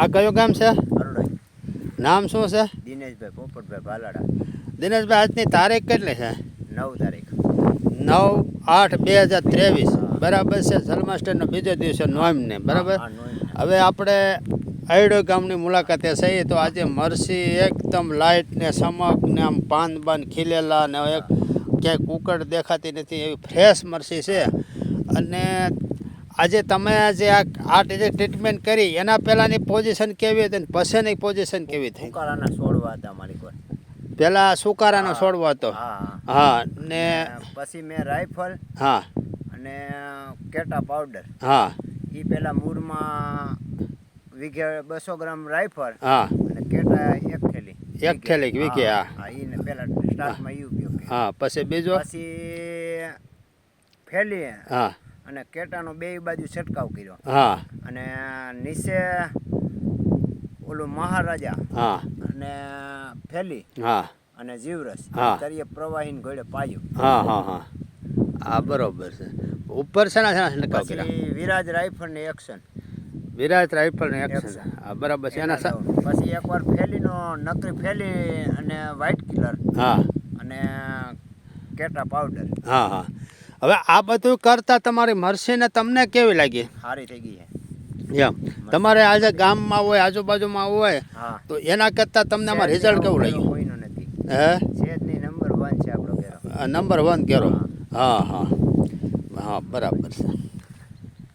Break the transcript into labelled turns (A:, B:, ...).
A: આ કયું ગામ છે? નામ શું છે?
B: દિનેશભાઈ પોપટભાઈ ભાલાડા.
A: દિનેશભાઈ આજની તારીખ કેટલી છે?
B: નવ તારીખ.
A: નવ આઠ બે હજાર ત્રેવીસ. બરાબર છે. જન્માષ્ટમીનો બીજો દિવસે નોમને બરાબર? હવે આપણે આયડો ગામની મુલાકાતે છીએ તો આજે મરસી એકદમ લાઇટ ને સમક ને આમ પાન બાન ખીલેલા ને એક ક્યાંય કુકડ દેખાતી નથી એવી ફ્રેશ મરસી છે. અને આજે તમે જે આ જે ટ્રીટમેન્ટ કરી એના પહેલાંની પોઝિશન કેવી હતી અને પછીની પોઝિશન કેવી થઈ?
B: સુકારાના છોડવા હતા મારી પાસે.
A: પહેલાં સુકારાનો છોડવો હતો?
B: હા.
A: હા ને
B: પછી મેં રાઇફલ
A: હા.
B: અને કેટા પાવડર
A: હા.
B: એ પહેલાં મૂળમાં વીઘે બસો ગ્રામ રાઇફલ
A: હા.
B: અને કેટા એક થેલી
A: એક થેલી વીઘે, હા.
B: હા. એને પહેલાં સ્ટાર્ટમાં એ ઉપયોગ
A: હા પછી બીજો?
B: પછી ફેલી
A: હા.
B: અને કેટાનો બે બાજુ છંટકાવ કર્યો.
A: હા.
B: અને નીચે ઓલું મહારાજા
A: હા.
B: અને ફેલી
A: હા.
B: અને જીવરસ
A: હા.
B: તરીએ પ્રવાહીન ઘોડે પાયું
A: હા હા હા. આ બરોબર છે. ઉપર છે ને છંટકાવ કર્યા?
B: વિરાજ રાઇફલ ને એક્શન
A: વિરાજ રાઇફલ ને એક્શન. હા બરાબર છે. એના
B: પછી એકવાર ફેલીનો નકરી ફેલી અને વ્હાઇટ કિલર
A: હા.
B: અને કેટા પાવડર
A: હા હા. હવે આ બધું કરતા તમારી મરસીને તમને કેવી લાગી?
B: સારી થઈ ગઈ છે.
A: એમ. તમારે આજે ગામમાં હોય આજુબાજુમાં હોય તો એના કરતાં તમને આમાં રિઝલ્ટ કેવું લાગ્યું? હે?
B: નંબર વન છે આપણો
A: નંબર વન કેરો હા હા. હા બરાબર છે.